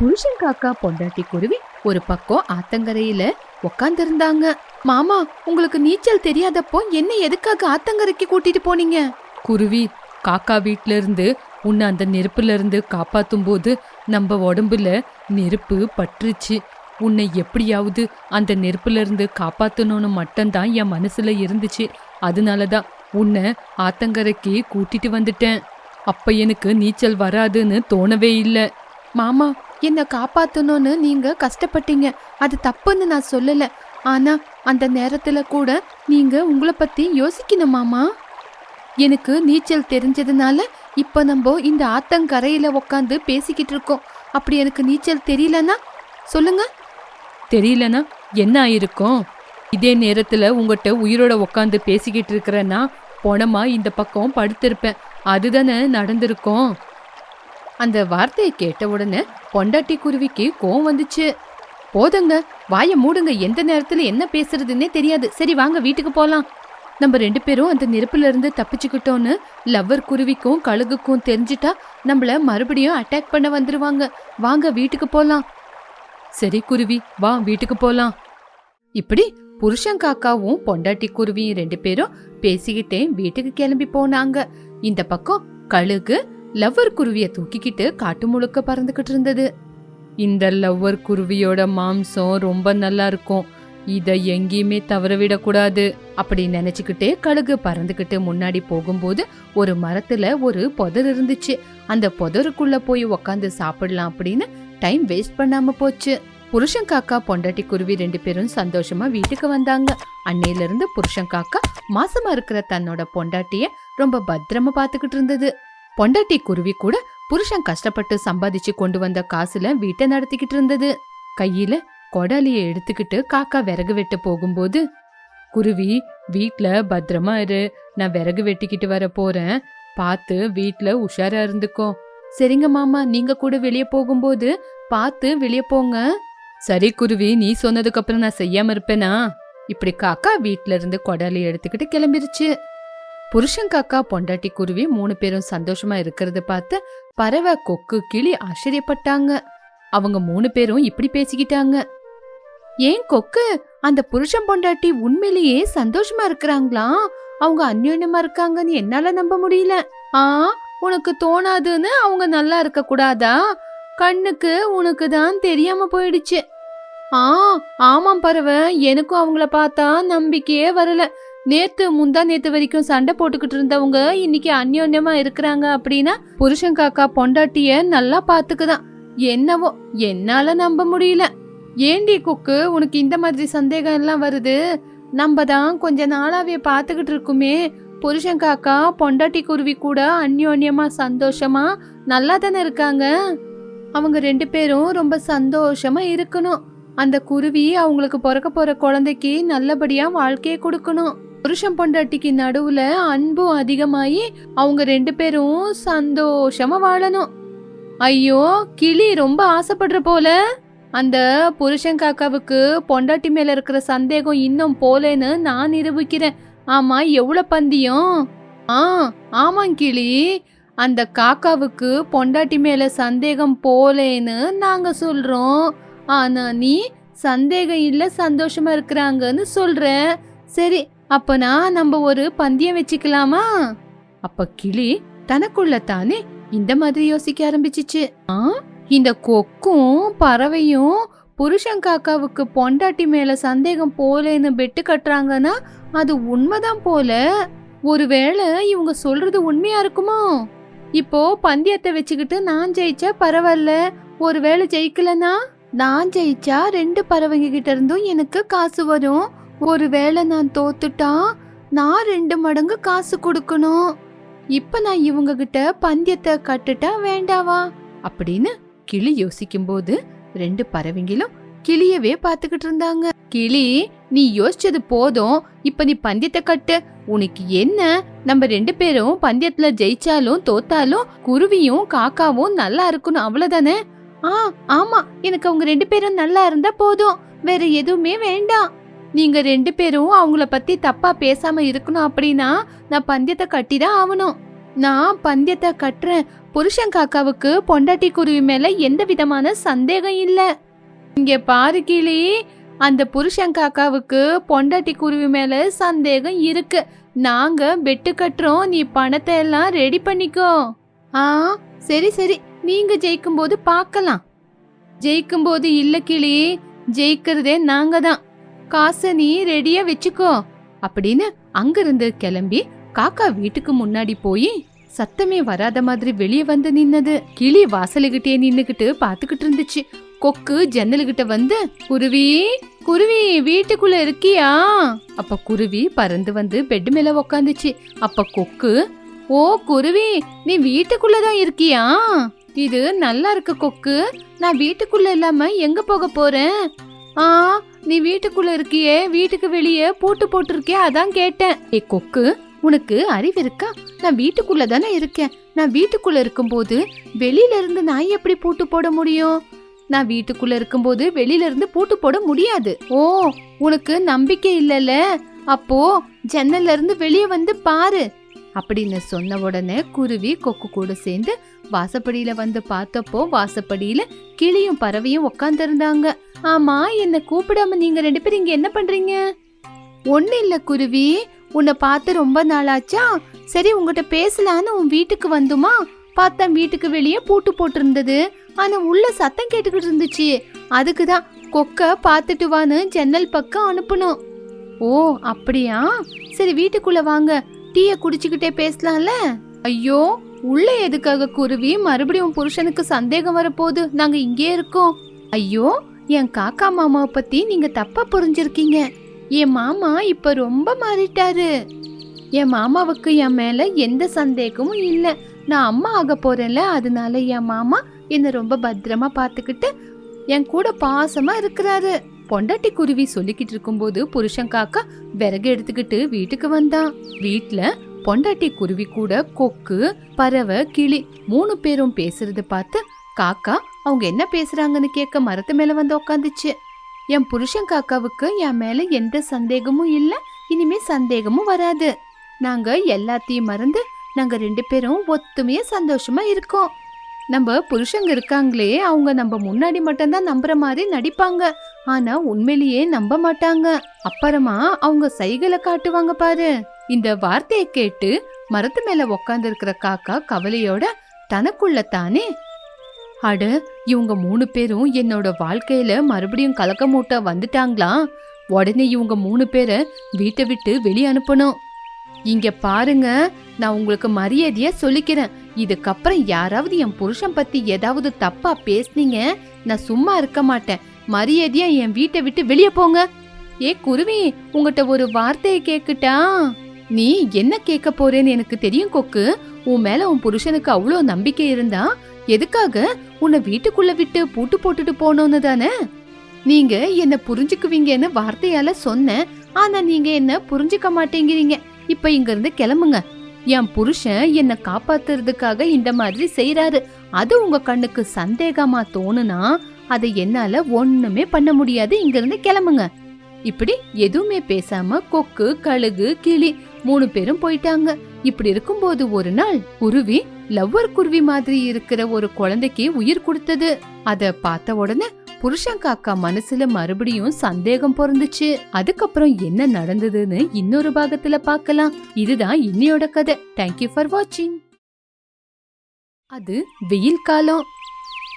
புருஷன் காக்கா பொண்டாட்டி குருவி ஒரு பக்கம் ஆத்தங்கரையில உக்காந்துருந்தாங்க. மாமா உங்களுக்கு நீச்சல் தெரியாதப்போ என்ன எதுக்காக ஆத்தங்கரைக்கு கூட்டிட்டு போனீங்க? குருவி காக்கா வீட்ல இருந்து உன்னை அந்த நெருப்புல இருந்து காப்பாத்தும் போது நம்ம உடம்புல நெருப்பு பற்றுச்சு உன்னை எப்படியாவது அந்த நெருப்புல இருந்து காப்பாத்தணும்னு மட்டும்தான் என் மனசுல இருந்துச்சு. அதனாலதான் உன்னை ஆத்தங்கரைக்கு கூட்டிட்டு வந்துட்டேன். அப்ப எனக்கு நீச்சல் வராதுன்னு தோணவே இல்லை. மாமா என்னை காப்பாற்றணும்னு நீங்க கஷ்டப்பட்டீங்க. அது தப்புன்னு நான் சொல்லல. ஆனா அந்த நேரத்துல கூட நீங்க உங்களை பத்தி யோசிக்கணுமாமா எனக்கு நீச்சல் தெரிஞ்சதுனால இப்போ நம்ம இந்த ஆத்தங்கரையில் உக்காந்து பேசிக்கிட்டு இருக்கோம். அப்படி எனக்கு நீச்சல் தெரியலனா? சொல்லுங்க. தெரியலனா என்ன ஆயிருக்கும்? இதே நேரத்தில் உங்கள்கிட்ட உயிரோட உக்காந்து பேசிக்கிட்டு இருக்கிறேன்னா போனமா இந்த பக்கம் படுத்திருப்பேன். அதுதானே நடந்திருக்கும்? அந்த வார்த்தையை கேட்ட உடனே பொண்டாட்டி குருவிக்கு கோவம் வந்துச்சு. போதுங்க வாயை மூடுங்க. எந்த நேரத்துல என்ன பேசுறதுன்னே தெரியாது. சரி வாங்க வீட்டுக்கு போலாம். நம்ம ரெண்டு பேரும் அந்த நெருப்புல இருந்து தப்பிச்சுக்கிட்டோன்னு லவ்வர் குருவிக்கும் கழுகுக்கும் தெரிஞ்சிட்டா நம்மள மறுபடியும் அட்டாக் பண்ண வந்துருவாங்க. வாங்க வீட்டுக்கு போலாம். சரி குருவி வா வீட்டுக்கு போலாம். இப்படி புருஷன் காக்காவும் பொண்டாட்டி குருவியும் ரெண்டு பேரும் பேசிக்கிட்டே வீட்டுக்கு கிளம்பி போனாங்க. இந்த பக்கம் கழுகு லவ்வர் குருவிய தூக்கிக்கிட்டு காட்டு முழுக்க பறந்துகிட்டு இருந்தது. இந்த லவ்வர் குருவியோட மாம்சம் ரொம்ப நல்லா இருக்கும். இதை எங்கேயுமே தவற விடக்கூடாது. அப்படி நினைச்சுக்கிட்டே கழுகு பறந்துகிட்டு முன்னாடி போகும்போது ஒரு மரத்துல ஒரு புதர் இருந்துச்சு. அந்த புதருக்குள்ள போய் உக்காந்து சாப்பிடலாம் அப்படின்னு டைம் வேஸ்ட் பண்ணாம போச்சு. புருஷன் காக்கா பொண்டாட்டி குருவி ரெண்டு பேரும் சந்தோஷமா வீட்டுக்கு வந்தாங்க. அன்னையில இருந்து புருஷன் காக்கா மாசமா இருக்கிற தன்னோட பொண்டாட்டிய ரொம்ப பத்திரமா பாத்துக்கிட்டு இருந்தது. பொண்டாட்டி குருவி கூட புருஷன் கஷ்டப்பட்டு சம்பாதிச்சு கொண்டு வந்த காசுல வீட்டை நடத்திக்கிட்டு இருந்தது. கையில கொடாலிய எடுத்துக்கிட்டு காக்கா விறகு வெட்ட போகும்போது குருவி வீட்ல பத்திரமா இரு நான் விறகு வெட்டிக்கிட்டு வர போறேன். பார்த்து வீட்ல உஷாரா இருந்துக்கோ. சரிங்க மாமா நீங்க கூட வெளிய போகும்போது பார்த்து வெளியே போங்க. சரி குருவி நீ சொன்னதுக்கு அப்புறம் நான் செய்யாம இருப்பேனா? இப்படி காக்கா வீட்ல இருந்து கொடாலி எடுத்துக்கிட்டு கிளம்பிருச்சு. புருஷங்காக்கா பொண்டாட்டி குருவி மூணு பேரும் சந்தோஷமா இருக்கிறத பார்த்து பறவை கொக்கு கிளி ஆச்சரியப்பட்டாங்க. அவங்க மூணு பேரும் இப்படி பேசிக்கிட்டாங்க. ஏன் கொக்கு அந்த புருஷன் பொண்டாட்டி உண்மையிலேயே சந்தோஷமா இருக்கிறாங்களா? அவங்க அந்யோன்யமா இருக்காங்கன்னு என்னால நம்ப முடியல. ஆ உனக்கு தோணாதுன்னு அவங்க நல்லா இருக்க கூடாதா? கண்ணுக்கு உனக்கு தான் தெரியாம போயிடுச்சு. ஆ ஆமாம் பறவை எனக்கும் அவங்கள பார்த்தா நம்பிக்கையே வரல. நேத்து முந்தா நேத்து வரைக்கும் சண்டை போட்டுக்கிட்டு இருந்தவங்க இன்னைக்கு அந்யோன்யமா இருக்கிறாங்க அப்படின்னா புருஷன் காக்கா பொண்டாட்டிய நல்லா பாத்துக்குதான் என்னவோ என்னால நம்ப முடியல. ஏண்டி குக்கு உனக்கு இந்த மாதிரி சந்தேகம் எல்லாம் வருது? நம்ம தான் கொஞ்ச நாளாவே பாத்துக்கிட்டு இருக்குமே. புருஷன் காக்கா பொண்டாட்டி குருவி கூட அந்யோன்யமா சந்தோஷமா நல்லா தானே இருக்காங்க? அவங்க ரெண்டு பேரும் ரொம்ப சந்தோஷமா இருக்கணும். அந்த குருவி அவங்களுக்கு பிறக்க போற குழந்தைக்கு நல்லபடியா வாழ்க்கையை கொடுக்கணும். புருஷன் பொண்டாட்டிக்கு நடுவுல அன்பும் அதிகமாயி அவங்க ரெண்டு பேரும் சந்தோஷமா வாழணும். ஐயோ கிளி ரொம்ப ஆசைப்படுற போல. அந்த புருஷன் காக்காவுக்கு பொண்டாட்டி மேல இருக்கிற சந்தேகம் இன்னும் போலேன்னு நான் நிரூபிக்கிறேன். ஆமா எவ்வளவு பந்தியம்? ஆ ஆமாங் கிளி. அந்த காக்காவுக்கு பொண்டாட்டி மேல சந்தேகம் போலேன்னு நாங்க சொல்றோம். ஆனா நீ சந்தேகம் இல்ல சந்தோஷமா இருக்கிறாங்கன்னு சொல்ற சரி அப்பனா நம்ம ஒரு பந்தயம் வச்சுக்கலாமா? அப்ப கிளி தனக்குள்ள தானே இந்த மாதிரி யோசிக்க ஆரம்பிச்சிச்சு. ஆ? இந்த கொக்கும் பறவையும் புருஷன் காக்காவுக்கு பொண்டாட்டி மேல சந்தேகம் போலேன்னு பெட்டு கட்டுறாங்கன்னா அது உண்மைதான் போல. ஒருவேளை இவங்க சொல்றது உண்மையா இருக்குமோ? இப்போ பந்தயத்தை வச்சுக்கிட்டு நான் ஜெயிச்சா பரவாயில்ல. ஒருவேளை ஜெயிக்கலனா நான் ஜெயிச்சா ரெண்டு பறவைங்க கிட்ட இருந்தும் எனக்கு காசு வரும். ஒருவேளை நான் தோத்துட்டா நான் ரெண்டு மடங்கு காசு கொடுக்கணும். இப்ப நான் இவங்க கிட்ட பந்தயத்தை கட்டுட்டா வேண்டாவா? அப்படின்னு கிளி யோசிக்கும்போது ரெண்டு பறவைங்களும் கிளியவே பாத்துக்கிட்டு இருந்தாங்க. கிளி நீ யோசிச்சது போதும். இப்ப நீ பந்தயத்தை கட்டு. உனக்கு என்ன? நம்ம ரெண்டு பேரும் பந்தயத்துல ஜெயிச்சாலும் தோத்தாலும் குருவியும் காக்காவும் நல்லா இருக்கணும் அவ்வளவுதானே? ஆ ஆமா. எனக்கு அவங்க ரெண்டு பேரும் நல்லா இருந்தா போதும். வேற எதுவுமே வேண்டாம். நீங்க ரெண்டு பேரும் அவங்கள பத்தி தப்பா பேசாம இருக்கணும் அப்படின்னா நான் பந்தயத்தை கட்டி தான் ஆகணும். நான் பந்தயத்தை கட்டுறேன். புருஷன் காக்காவுக்கு பொண்டாட்டி குருவி மேல எந்த விதமான சந்தேகம் இல்ல. இங்க பாரு கிளி அந்த புருஷன் காக்காவுக்கு பொண்டாட்டி குருவி மேல சந்தேகம் இருக்கு. நாங்க பெட்டு கட்டுறோம். நீ பணத்தை எல்லாம் ரெடி பண்ணிக்கோ. ஆ சரி சரி. நீங்க ஜெயிக்கும் போது பார்க்கலாம். ஜெயிக்கும் போது இல்ல கிளி ஜெயிக்கிறதே நாங்க தான் காசை நீ ரெடியா வச்சுக்கோ. அப்படின்னு அங்கிருந்து கிளம்பி காக்கா வீட்டுக்கு முன்னாடி போய் சத்தமே வராத மாதிரி வெளியே வந்து நின்னது. கிளி வாசலுகிட்டே நின்னுகிட்டு பாத்துக்கிட்டு இருந்துச்சு. கொக்கு ஜன்னலுகிட்ட வந்து குருவி குருவி வீட்டுக்குள்ள இருக்கியா? அப்ப குருவி பறந்து வந்து பெட் மேல உக்காந்துச்சு. அப்ப கொக்கு ஓ குருவி நீ வீட்டுக்குள்ளதான் இருக்கியா? இது நல்லா இருக்கு கொக்கு. நான் வீட்டுக்குள்ள இல்லாம எங்க போக போறேன்? ஆ நீ வீட்டுக்குள்ள இருக்கியே வீட்டுக்கு வெளியே பூட்டு போட்டிருக்கே அதான் கேட்டேன். ஏ கொக்கு உனக்கு அறிவு இருக்கா? நான் வீட்டுக்குள்ள தானே இருக்கேன். நான் வீட்டுக்குள்ள இருக்கும்போது வெளியில இருந்து நான் எப்படி பூட்டு போட முடியும்? நான் வீட்டுக்குள்ள இருக்கும்போது வெளியில இருந்து பூட்டு போட முடியாது. ஓ உனக்கு நம்பிக்கை இல்லைல்ல? அப்போ ஜன்னல்ல இருந்து வெளியே வந்து பாரு. அப்படின்னு சொன்ன உடனே குருவி கொக்கு கூட சேர்ந்து வாசப்படியில வந்து பார்த்தப்போ வாசப்படியில கிளியும் பறவையும் உட்காந்துருந்தாங்க ஆமா என்ன கூப்பிடாம நீங்க ரெண்டு பேரும் இங்க என்ன பண்றீங்க? ஒண்ணு இல்ல குருவி. உன்னை பார்த்து ரொம்ப நாளாச்சா? சரி உங்ககிட்ட பேசலான்னு உன் வீட்டுக்கு வந்துமா? பார்த்தா வீட்டுக்கு வெளியே பூட்டு போட்டிருந்தது. ஆனா உள்ள சத்தம் கேட்டுக்கிட்டு இருந்துச்சு. அதுக்கு தான் கொக்க பார்த்துட்டு வான்னு ஜன்னல் பக்கம் அனுப்பணும் ஓ அப்படியா? சரி வீட்டுக்குள்ள வாங்க. டீய குடிச்சுக்கிட்டே பேசலாம்ல? ஐயோ உள்ள எதுக்காக குருவி? மறுபடியும் உன் புருஷனுக்கு சந்தேகம் வரப்போகுது. நாங்க இங்கே இருக்கோம். ஐயோ என் காக்கா மாமாவை பத்தி நீங்க தப்பா புரிஞ்சிருக்கீங்க. என் மாமா இப்ப ரொம்ப மாறிட்டாரு. என் மாமாவுக்கு என் மேல எந்த சந்தேகமும் இல்லை. நான் அம்மா ஆக போறேன்ல அதனால என் மாமா என்னை ரொம்ப பத்திரமா பார்த்துக்கிட்டு என் கூட பாசமா இருக்கிறாரு. பொண்டாட்டி குருவி சொல்லிக்கிட்டு இருக்கும்போது புருஷன் காக்கா விறகு எடுத்துக்கிட்டு வீட்டுக்கு வந்தான். வீட்டில் பொண்டாட்டி குருவி கூட கொக்கு பறவை கிளி மூணு பேரும் பேசுறது பார்த்து காக்கா அவங்க என்ன பேசுறாங்கன்னு கேட்க மரத்து மேல வந்து உக்காந்துச்சு. என் புருஷன் காக்காவுக்கு என் மேல எந்த சந்தேகமும் இல்ல. இனிமே சந்தேகமும் வராது. நாங்க எல்லாத்தையும் மறந்து நாங்க ரெண்டு பேரும் ஒத்துமையா சந்தோஷமா இருக்கோம். நம்ம புருஷங்க இருக்காங்களே அவங்க நம்ம முன்னாடி மட்டும்தான் நம்புற மாதிரி நடிப்பாங்க. ஆனா உண்மையிலேயே நம்ப மாட்டாங்க. அப்புறமா அவங்க சைகளை காட்டுவாங்க பாரு. இந்த வார்த்தையை கேட்டு மரத்து மேல உக்காந்துருக்கிற காக்கா கவலையோட தனக்குள்ள தானே அட இவங்க மூணு பேரும் என்னோட வாழ்க்கையில மறுபடியும் கலக்க மூட்டை வந்துட்டாங்களா? உடனே இவங்க மூணு பேரை வீட்டை விட்டு வெளியே அனுப்பணும். இங்க பாருங்க நான் உங்களுக்கு மரியாதையா சொல்லிக்கிறேன். இதுக்கப்புறம் யாராவது என் புருஷன் பத்தி ஏதாவது தப்பா பேசுனீங்க நான் சும்மா இருக்க மாட்டேன். மரியாதையா என் வீட்டை விட்டு வெளியே போங்க. ஏ குருவி உங்ககிட்ட ஒரு வார்த்தையை கேக்குட்டா நீ என்ன கேட்க போறேன்னு எனக்கு தெரியும் கொக்கு. உன் மேல உன் புருஷனுக்கு அவ்வளோ நம்பிக்கை இருந்தா எதுக்காக உன்னை வீட்டுக்குள்ள விட்டு பூட்டு போட்டுட்டு போனோன்னு தானே? நீங்க என்ன புரிஞ்சுக்குவீங்கன்னு வார்த்தையால சொன்னேன் ஆனா நீங்க என்ன புரிஞ்சுக்க மாட்டேங்கிறீங்க. இப்ப இங்க இருந்து கிளம்புங்க. என் புருஷன் என்ன காப்பாத்துறதுக்காக இந்த மாதிரி செய்யறாரு அது உங்க கண்ணுக்கு சந்தேகமா தோணுனா அதை என்னால ஒண்ணுமே பண்ண முடியாது. இங்க இருந்து கிளம்புங்க. இப்படி எதுவுமே பேசாம கொக்கு கழுகு கிளி மூணு பேரும் போயிட்டாங்க. இப்படி இருக்கும்போது ஒரு நாள் குருவி லவ்வர் குருவி மாதிரி இருக்கிற ஒரு குழந்தைக்கு உயிர் கொடுத்தது. அத பார்த்த உடனே புருஷன் காக்கா மனசுல மறுபடியும் சந்தேகம் பிறந்துச்சு. அதுக்கப்புறம் என்ன நடந்ததுன்னு இன்னொரு பாகத்துல பார்க்கலாம். இதுதான் இன்னையோட கதை. தேங்க்யூ ஃபார் வாட்சிங் அது வெயில் காலம்.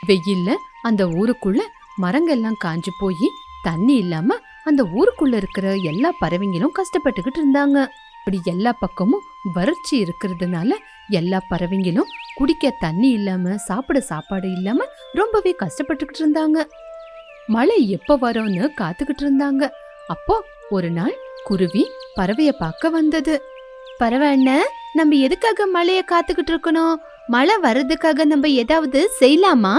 வெயில்ல அந்த ஊருக்குள்ள மரங்கள்லாம் காஞ்சு போய் தண்ணி இல்லாம அந்த ஊருக்குள்ள இருக்கிற எல்லா பறவைங்களும் கஷ்டப்பட்டுக்கிட்டு இருந்தாங்க. இப்படி எல்லா பக்கமும் வறட்சி இருக்கிறதுனால எல்லா பறவைங்களும் குடிக்க தண்ணி இல்லாம சாப்பிட சாப்பாடு இல்லாம ரொம்பவே கஷ்டப்பட்டுக்கிட்டு இருந்தாங்க. மழை எப்ப வரும்னு காத்துக்கிட்டு இருந்தாங்க. அப்போ ஒரு நாள் குருவி பறவைய பார்க்க வந்தது. பறவை அண்ணன் நம்ம எதுக்காக மழைய காத்துக்கிட்டு இருக்கணும்? மழை வர்றதுக்காக நம்ம ஏதாவது செய்யலாமா?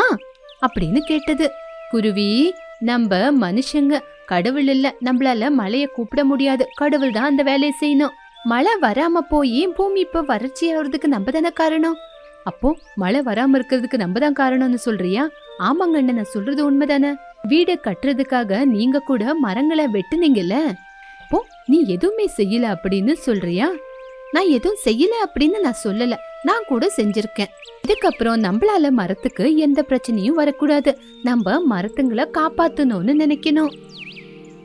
அப்படின்னு கேட்டது. குருவி நம்ம மனுஷங்க கடவுள் இல்ல நம்மளால மழைய கூப்பிட முடியாது. கடவுள் தான் அந்த வேலையை செய்யணும். மழை வராம போய் பூமி இப்ப வறட்சி ஆகுறதுக்கு நம்ம தானே காரணம்? அப்போ மழை வராம இருக்கிறதுக்கு நம்ம தான் காரணம்னு சொல்றியா? ஆமாங்க அண்ணன் நான் சொல்றது உண்மைதானே? வீடு கட்டுறதுக்காக நீங்க கூட மரங்களை வெட்டுனீங்கல்ல? அப்போ நீ எதுவுமே செய்யல அப்படின்னு சொல்றியா? நான் எதுவும் செய்யல அப்படின்னு நான் சொல்லல. நான் கூட செஞ்சிருக்கேன். இதுக்கப்புறம் நம்மளால மரத்துக்கு எந்த பிரச்சனையும் வரக்கூடாது. நம்ம மரத்துங்களை காப்பாத்தணும்னு நினைக்கணும்.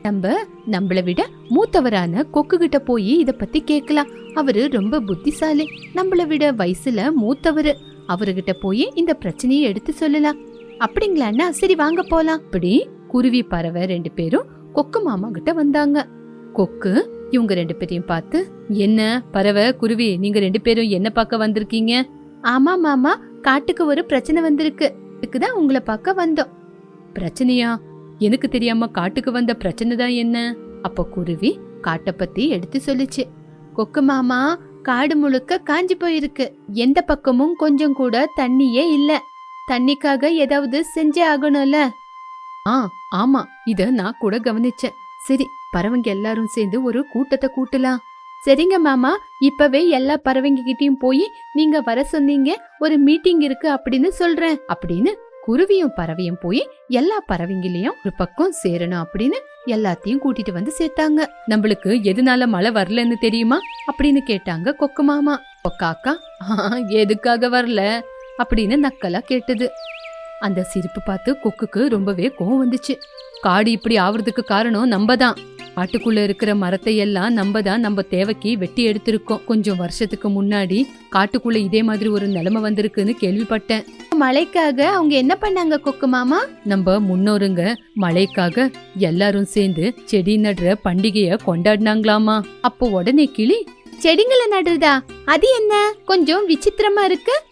நம்ம நம்மளை விட மூத்தவரான கொக்கு கிட்ட போய் இத பத்தி கேட்கலாம். அவரு ரொம்ப புத்திசாலி. நம்மளை விட வயசுல மூத்தவரு. அவர்கிட்ட போய் இந்த பிரச்சனையை எடுத்து சொல்லலாம். அப்படிங்களான்னா சரி வாங்க போலாம். அப்படி குருவி பறவை ரெண்டு பேரும் கொக்கு மாமா கிட்ட வந்தாங்க. கொக்கு இவங்க ரெண்டு பேரையும் பார்த்து என்ன பறவை குருவி நீங்க ரெண்டு பேரும் என்ன பார்க்க வந்திருக்கீங்க? ஆமா மாமா காட்டுக்கு ஒரு பிரச்சனை வந்திருக்கு. இதுக்குதான் உங்களை பார்க்க வந்தோம். பிரச்சனையா? எனக்கு தெரியாம காட்டுக்கு வந்த பிரச்சனை தான் என்ன? அப்ப குருவி காட்டை பத்தி எடுத்து சொல்லுச்சு. கொக்கு மாமா காடு முழுக்க காஞ்சி போயிருக்கு. எந்த பக்கமும் கொஞ்சம் கூட தண்ணியே இல்ல. தண்ணிக்காக ஏதாவது செஞ்சே ஆகணும்ல? ஆ ஆமா இத நான் கூட கவனிச்சேன். சரி பறவைங்க எல்லாரும் சேர்ந்து ஒரு கூட்டத்தை கூட்டலாம். சரிங்க மாமா இப்பவே எல்லா பறவைங்க கிட்டயும் போய் நீங்க வர சொன்னீங்க. ஒரு மீட்டிங் இருக்கு அப்படின்னு சொல்றேன். அப்படின்னு குருவியும் பறவையும் போய் எல்லா பறவைங்களையும் ஒரு பக்கம் சேரணும் அப்படின்னு எல்லாத்தையும் கூட்டிட்டு வந்து சேர்த்தாங்க. நம்மளுக்கு எதனால மழை வரலன்னு தெரியுமா? அப்படின்னு கேட்டாங்க கொக்கு மாமா. கொக்காக்கா எதுக்காக வரல? அப்படின்னு நக்கலா கேட்டது. அந்த சிரிப்பு பார்த்து கொக்குக்கு ரொம்பவே கோவம் வந்துச்சு. காடு இப்படி ஆவறதுக்கு காரணம் நம்ம தான் காட்டுக்குள்ள இருக்கிற மரத்தை எல்லாம் நம்ம தான் நம்ம தேவைக்கு வெட்டி எடுத்திருக்கோம். கொஞ்சம் வருஷத்துக்கு முன்னாடி காட்டுக்குள்ள இதே மாதிரி ஒரு நிலைமை வந்திருக்குன்னு கேள்விப்பட்டேன். மழைக்காக அவங்க என்ன பண்ணாங்க கொக்கு மாமா? நம்ம முன்னோருங்க மழைக்காக எல்லாரும் சேர்ந்து செடி நடுற பண்டிகைய கொண்டாடினாங்களாமா. அப்போ உடனே கிளி செடிங்களை நடுறதா? அது என்ன? கொஞ்சம் விசித்திரமா இருக்கு.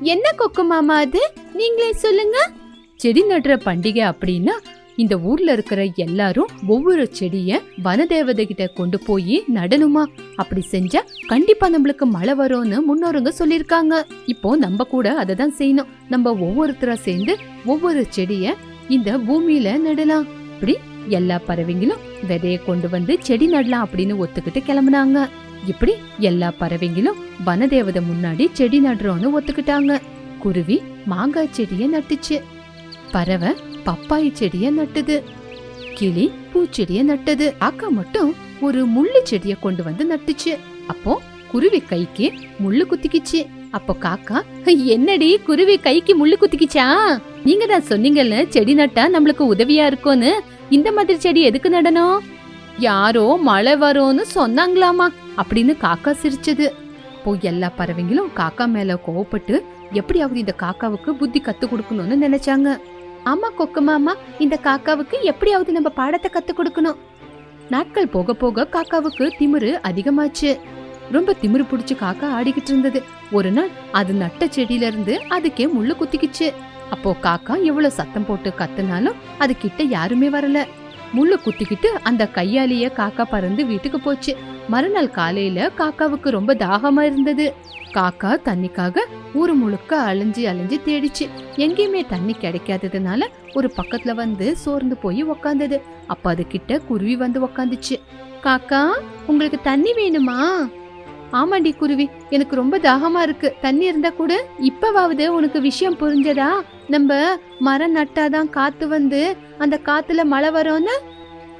என்ன கொக்கு மாமா அது? நீங்களே சொல்லுங்க. செடி நடுற பண்டிகை அப்படின்னா இந்த ஊர்ல இருக்கிற எல்லாரும் ஒவ்வொரு செடிய வனதேவதை கிட்ட கொண்டு போய் நடணுமா? அப்படி செஞ்சா கண்டிப்பா நம்மளுக்கு மழை வரும்னு முன்னோருங்க சொல்லிருக்காங்க இப்போ நம்ம கூட அதை தான் செய்யணும். நம்ம ஒவ்வொருத்தரா சேர்ந்து ஒவ்வொரு செடிய இந்த பூமியில நடலாம். இப்படி எல்லா பறவைங்களும் விதைய கொண்டு வந்து செடி நடலாம் அப்படின்னு ஒத்துக்கிட்டு கிளம்புனாங்க. இப்படி எல்லா பறவைங்களும் வனதேவதை முன்னாடி செடி நடுறோம்னு ஒத்துக்கிட்டாங்க. குருவி மாங்காய் செடியை நட்டுச்சு. பறவை பப்பாயி செடிய நட்டுது. கிளி பூச்செடிய நட்டது. அக்கா மட்டும் ஒரு முள்ளு செடிய கொண்டு வந்து நட்டுச்சு. அப்போ குருவி கைக்கு முள்ளு குத்திக்கிச்சு. அப்போ காக்கா என்னடி குருவி கைக்கு முள்ளு குத்திக்கிச்சா? நீங்க தான் சொன்னீங்கல்ல செடி நட்டா நம்மளுக்கு உதவியா இருக்கும்னு. இந்த மாதிரி செடி எதுக்கு நடணும்? யாரோ மழை வரும்னு சொன்னாங்களாமா? அப்படின்னு காக்கா சிரிச்சது. அப்போ எல்லா பறவைங்களும் காக்கா மேல கோவப்பட்டு எப்படியாவது இந்த காக்காவுக்கு புத்தி கத்து கொடுக்கணும்னு நினைச்சாங்க. ஆமா கொக்கு மாமா இந்த காக்காவுக்கு எப்படியாவது நம்ம பாடத்தை கத்து கொடுக்கணும். நாட்கள் போக போக காக்காவுக்கு திமிரு அதிகமாச்சு. ரொம்ப திமிரு புடிச்சு காக்கா ஆடிக்கிட்டு இருந்தது. ஒரு நாள் அது நட்ட செடியில இருந்து அதுக்கே முள்ளு குத்திக்கிச்சு. அப்போ காக்கா எவ்வளவு சத்தம் போட்டு கத்துனாலும் அது கிட்ட யாருமே வரல. முள்ளு குத்திக்கிட்டு அந்த கையாலேயே காக்கா பறந்து வீட்டுக்கு போச்சு. மறுநாள் காலையில காக்காவுக்கு ரொம்ப தாகமா இருந்தது. காக்கா தண்ணிக்காக ஊர் முழுக்க அலைஞ்சி அலைஞ்சி தேடிச்சு. எங்கேயுமே தண்ணி கிடைக்காததுனால ஒரு பக்கத்துல வந்து சோர்ந்து போய் உக்காந்தது. அப்ப அது கிட்ட குருவி வந்து உக்காந்துச்சு. காக்கா உங்களுக்கு தண்ணி வேணுமா? ஆமாண்டி குருவி எனக்கு ரொம்ப தாகமா இருக்கு. தண்ணி இருந்தா கூட. இப்பவாவது உனக்கு விஷயம் புரிஞ்சதா? நம்ம மரம் நட்டாதான் காத்து வந்து அந்த காத்துல மழை வரும்னு?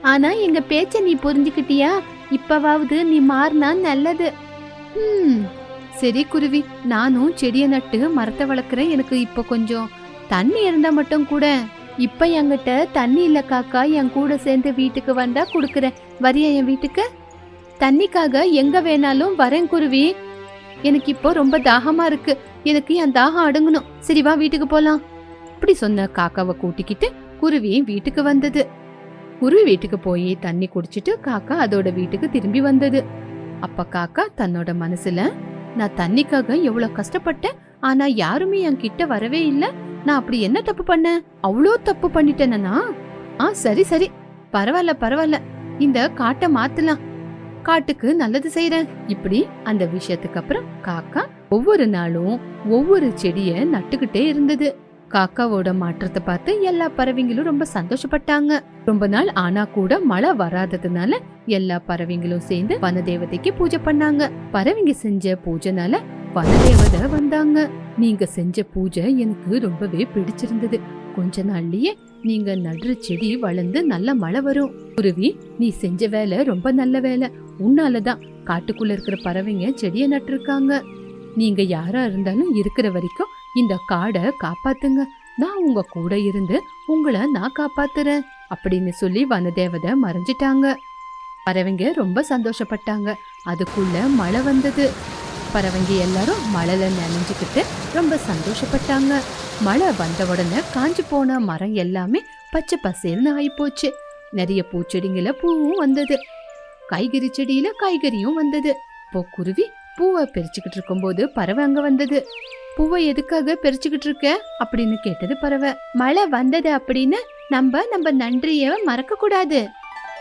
ஆனா எங்க பேச்ச நீ புரிஞ்சுக்கிட்டியா? இப்பவாவது நீ மாறினா நல்லது. ம் சரி குருவி நானும் செடியை நட்டு மரத்தை வளர்க்குறேன். எனக்கு இப்போ கொஞ்சம் தண்ணி இருந்தா மட்டும் கூட இப்ப என்கிட்ட தண்ணி இல்ல காக்கா. என் கூட சேர்ந்து வீட்டுக்கு வந்தா கொடுக்குறேன். வரியா என் வீட்டுக்கு? தண்ணிக்காக எங்க வேணாலும் வரேன் குருவி. எனக்கு இப்போ ரொம்ப தாகமா இருக்கு. எனக்கு என் தாகம் அடங்கணும். சரி வா வீட்டுக்கு போலாம் இப்படி சொன்ன காக்காவை கூட்டிக்கிட்டு குருவி வீட்டுக்கு வந்தது. குருவி வீட்டுக்கு போய் தண்ணி குடிச்சிட்டு காக்கா அதோட வீட்டுக்கு திரும்பி வந்தது. அப்ப காக்கா தன்னோட மனசுல நான் தண்ணிக்காக எவ்வளவு கஷ்டப்பட்டேன் ஆனா யாருமே என் கிட்ட வரவே இல்ல. நான் அப்படி என்ன தப்பு பண்ணேன் அவ்வளோ தப்பு பண்ணிட்டேனா ஆ சரி சரி. பரவாயில்ல பரவாயில்ல. இந்த காட்டை மாத்தலாம். காட்டுக்கு நல்லது செய்யறேன் இப்படி அந்த விஷயத்துக்கு அப்புறம் காக்கா ஒவ்வொரு நாளும் ஒவ்வொரு செடிய நட்டுக்கிட்டே இருந்தது. காக்காவோட மாற்றத்தை பார்த்து எல்லா பறவைங்களும் ரொம்ப சந்தோஷப்பட்டாங்க. ரொம்ப நாள் ஆனா கூட மழை வராததுனால எல்லா பறவைங்களும் சேர்ந்து வனதேவதைக்கு பூஜை பண்ணாங்க. பறவைங்க செஞ்ச பூஜைனால வனதேவதை வந்தாங்க. நீங்க செஞ்ச பூஜை எனக்கு ரொம்பவே பிடிச்சிருந்தது. கொஞ்ச நாள்லயே நீங்க நடுற செடி வளர்ந்து நல்ல மழை வரும். குருவி நீ செஞ்ச வேலை ரொம்ப நல்ல வேலை. உன்னாலதான் காட்டுக்குள்ள இருக்கிற பறவைங்க செடியை நட்டிருக்காங்க. நீங்க யாரா இருந்தாலும் இருக்கிற வரைக்கும் இந்த காடை காப்பாத்துங்க. நான் உங்க கூட இருந்து உங்களை நான் காப்பாத்துறேன் அப்படின்னு சொல்லி வனதேவதை மறைஞ்சிட்டாங்க. பறவைங்க ரொம்ப சந்தோஷப்பட்டாங்க. அதுக்குள்ள மழை வந்தது. பறவைங்க எல்லாரும் மழைல நனைஞ்சுக்கிட்டு ரொம்ப சந்தோஷப்பட்டாங்க. மழை வந்த உடனே காஞ்சு போன மரம் எல்லாமே பச்சை பசேல்னு ஆயிப்போச்சு. நிறைய பூச்செடிங்கள பூவும் வந்தது. காய்கறி செடியில காய்கறியும் வந்தது. இப்போ குருவி பூவை பிரிச்சுக்கிட்டு இருக்கும்போது பறவை அங்க வந்தது. பூவை எதுக்காக பறிச்சுக்கிட்டு இருக்க? அப்படின்னு கேட்டது பறவை. மழை வந்தது அப்படின்னு நம்ம நம்ம நன்றிய மறக்க கூடாது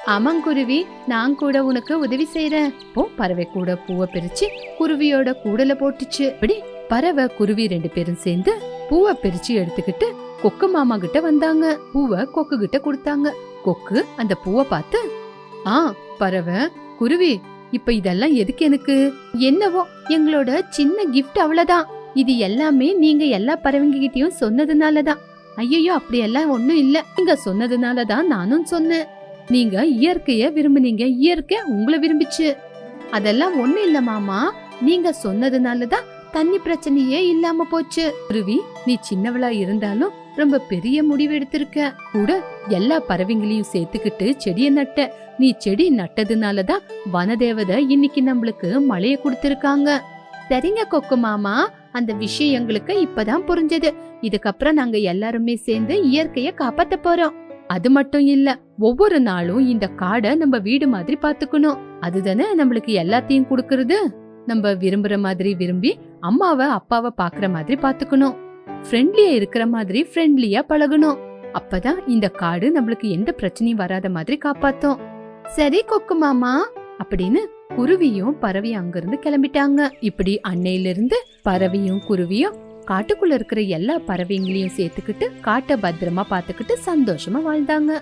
ஆமாங்குருவி நான் கூட உனக்கு உதவி செய்யறேன் இப்போ பறவை கூட பூவை பிரிச்சு குருவியோட கூடல போட்டுச்சு. அப்படி பறவை குருவி ரெண்டு பேரும் சேர்ந்து பூவை பிரிச்சு எடுத்துக்கிட்டு கொக்கு மாமா கிட்ட வந்தாங்க. பூவை கொக்கு கிட்ட கொடுத்தாங்க. கொக்கு அந்த பூவை பார்த்து ஆ பறவை குருவி இப்ப இதெல்லாம் எதுக்கு எனக்கு? என்னவோ எங்களோட சின்ன கிஃப்ட் அவ்வளவுதான். இது எல்லாமே நீங்க எல்லா பறவைங்க கிட்டயும் சொன்னதுனாலதான். ஐயோ அப்படியெல்லாம் ஒண்ணும் இல்ல. நீங்க சொன்னதுனாலதான் நானும் சொன்னேன். நீங்க இயற்கைய விரும்புனீங்க. இயற்கை உங்களை விரும்பிச்சு. அதெல்லாம் ஒண்ணும் இல்ல மாமா. நீங்க சொன்னதுனாலதான் தண்ணி பிரச்சனையே இல்லாம போச்சு. குருவி நீ சின்னவளா இருந்தாலும் ரொம்ப பெரிய முடிவு எடுத்திருக்க. கூட எல்லா பறவைங்களையும் சேர்த்துக்கிட்டு செடிய நட்ட. நீ செடி நட்டதுனாலதான் வனதேவதை இன்னைக்கு நம்மளுக்கு மழைய கொடுத்திருக்காங்க. சரிங்க கொக்கு மாமா. அந்த விஷயம் எங்களுக்கு இப்பதான் புரிஞ்சது. இதுக்கப்புறம் நாங்க எல்லாருமே சேர்ந்து இயற்கைய காப்பாத்த போறோம். அது மட்டும் இல்ல ஒவ்வொரு நாளும் இந்த காடை நம்ம வீடு மாதிரி பாத்துக்கணும். அதுதானே நம்மளுக்கு எல்லாத்தையும் கொடுக்கறது? நம்ம விரும்புற மாதிரி விரும்பி அம்மாவை அப்பாவை பாக்குற மாதிரி பாத்துக்கணும். ஃப்ரெண்ட்லியா இருக்கிற மாதிரி ஃப்ரெண்ட்லியா பழகணும். அப்பதான் இந்த காடு நம்மளுக்கு எந்த பிரச்சனையும் வராத மாதிரி காப்பாத்தும். சரி கொக்கு மாமா அப்படின்னு குருவியும் பறவையும் அங்கிருந்து கிளம்பிட்டாங்க. இப்படி அன்னையிலிருந்து பறவையும் குருவியும் காட்டுக்குள்ள இருக்கிற எல்லா பறவைங்களையும் சேர்த்துக்கிட்டு காட்டை பத்திரமா பார்த்துக்கிட்டு சந்தோஷமா வாழ்ந்தாங்க.